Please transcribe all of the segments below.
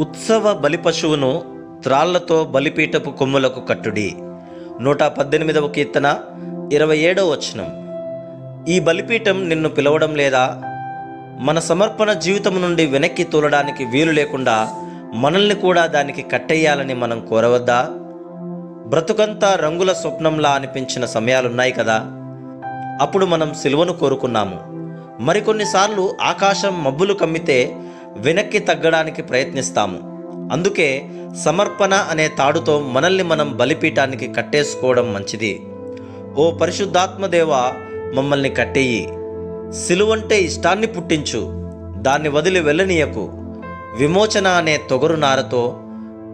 ఉత్సవ బలిపశువును త్రాళ్ళతో బలిపీఠపు కొమ్ములకు కట్టుడి. నూట పద్దెనిమిదవ కీర్తన ఇరవై ఏడవ వచనం. ఈ బలిపీఠం నిన్ను పిలవడం లేదా? మన సమర్పణ జీవితం నుండి వెనక్కి తోలడానికి వీలు లేకుండా మనల్ని కూడా దానికి కట్టేయాలని మనం కోరవద్దా? బ్రతుకంతా రంగుల స్వప్నంలా అనిపించిన సమయాలున్నాయి కదా. అప్పుడు మనం సిలువను కోరుకున్నాము. మరికొన్నిసార్లు ఆకాశం మబ్బులు కమ్మితే వెనక్కి తగ్గడానికి ప్రయత్నిస్తాము. అందుకే సమర్పణ అనే తాడుతో మనల్ని మనం బలిపీఠానికి కట్టేసుకోవడం మంచిది. ఓ పరిశుద్ధాత్మదేవ మమ్మల్ని కట్టేయి. సిలువంటే ఇష్టాన్ని పుట్టించు. దాన్ని వదిలి వెళ్ళనీయకు. విమోచన అనే తొగరు నారతో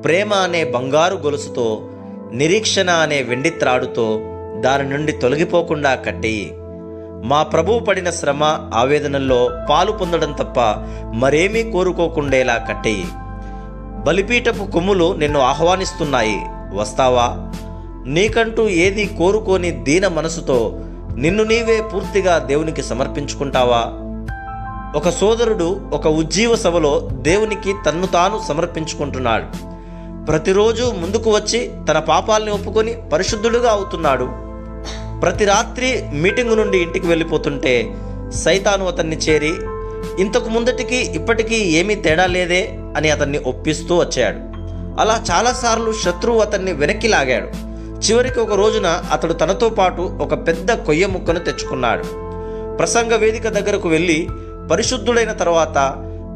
ప్రేమ అనే బంగారు గొలుసుతో నిరీక్షణ అనే వెండి త్రాడుతో దాని నుండి తొలగిపోకుండా కట్టేయి. మా ప్రభువు పడిన శ్రమ ఆవేదనల్లో పాలు పొందడం తప్ప మరేమీ కోరుకోకుండేలా కట్టేయి బలిపీఠపు కొమ్ములు నిన్ను ఆహ్వానిస్తున్నాయి వస్తావా? నీకంటూ ఏది కోరుకోని దీన మనసుతో నిన్ను నీవే పూర్తిగా దేవునికి సమర్పించుకుంటావా? ఒక సోదరుడు ఒక ఉజ్జీవ సభలో దేవునికి తన్ను తాను సమర్పించుకుంటున్నాడు. ప్రతిరోజు ముందుకు వచ్చి తన పాపాల్ని ఒప్పుకొని పరిశుద్ధుడుగా అవుతున్నాడు. ప్రతి రాత్రి మీటింగు నుండి ఇంటికి వెళ్ళిపోతుంటే సైతాను అతన్ని చేరి ఇంతకు ముందటికి ఇప్పటికీ ఏమీ తేడా లేదే? అని అతన్ని ఒప్పిస్తూ వచ్చాడు. అలా చాలాసార్లు శత్రువు అతన్ని వెనక్కి లాగాడు. చివరికి ఒక రోజున అతడు తనతో పాటు ఒక పెద్ద కొయ్య ముక్కను తెచ్చుకున్నాడు. ప్రసంగ వేదిక దగ్గరకు వెళ్ళి పరిశుద్ధుడైన తర్వాత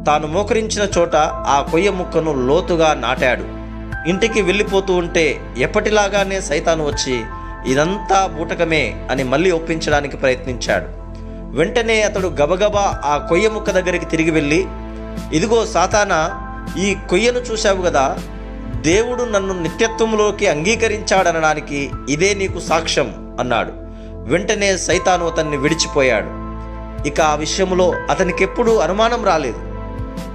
తాను మోకరించిన చోట ఆ కొయ్య ముక్కను లోతుగా నాటాడు. ఇంటికి వెళ్ళిపోతూ ఉంటే ఎప్పటిలాగానే సైతాను వచ్చి ఇదంతా బూటకమే అని మళ్ళీ ఒప్పించడానికి ప్రయత్నించాడు. వెంటనే అతడు గబగబా ఆ కొయ్య ముక్క దగ్గరికి తిరిగి వెళ్ళి ఇదిగో సాతానా ఈ కొయ్యను చూశావు కదా దేవుడు నన్ను నిత్యత్వంలోకి అంగీకరించాడనడానికి ఇదే నీకు సాక్ష్యం అన్నాడు. వెంటనే సైతాను అతన్ని విడిచిపోయాడు. ఇక ఆ విషయంలో అతనికెప్పుడూ అనుమానం రాలేదు.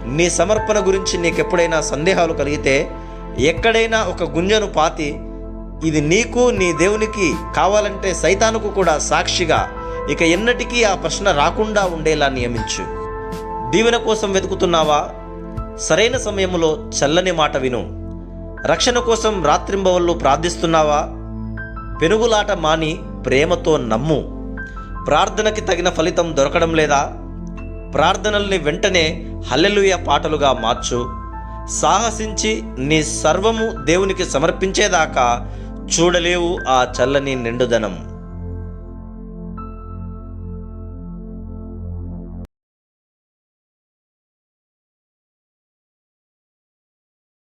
నీ సమర్పణ గురించి నీకెప్పుడైనా సందేహాలు కలిగితే ఎక్కడైనా ఒక గుంజను పాతి ఇది నీకు నీ దేవునికి కావాలంటే సైతానుకు కూడా సాక్షిగా. ఇక ఎన్నటికీ ఆ ప్రశ్న రాకుండా ఉండేలా నియమించు. దీవెన కోసం వెతుకుతున్నావా? సరైన సమయంలో చల్లని మాట విను. రక్షణ కోసం రాత్రింబవళ్ళు ప్రార్థిస్తున్నావా? పెనుగులాట మాని ప్రేమతో నమ్ము. ప్రార్థనకి తగిన ఫలితం దొరకడం లేదా? ప్రార్థనల్ని వెంటనే హల్లెలూయ పాటలుగా మార్చు. సాహసించి నీ సర్వము దేవునికి సమర్పించేదాకా చూడలేవు ఆ చల్లని నిండుదనం.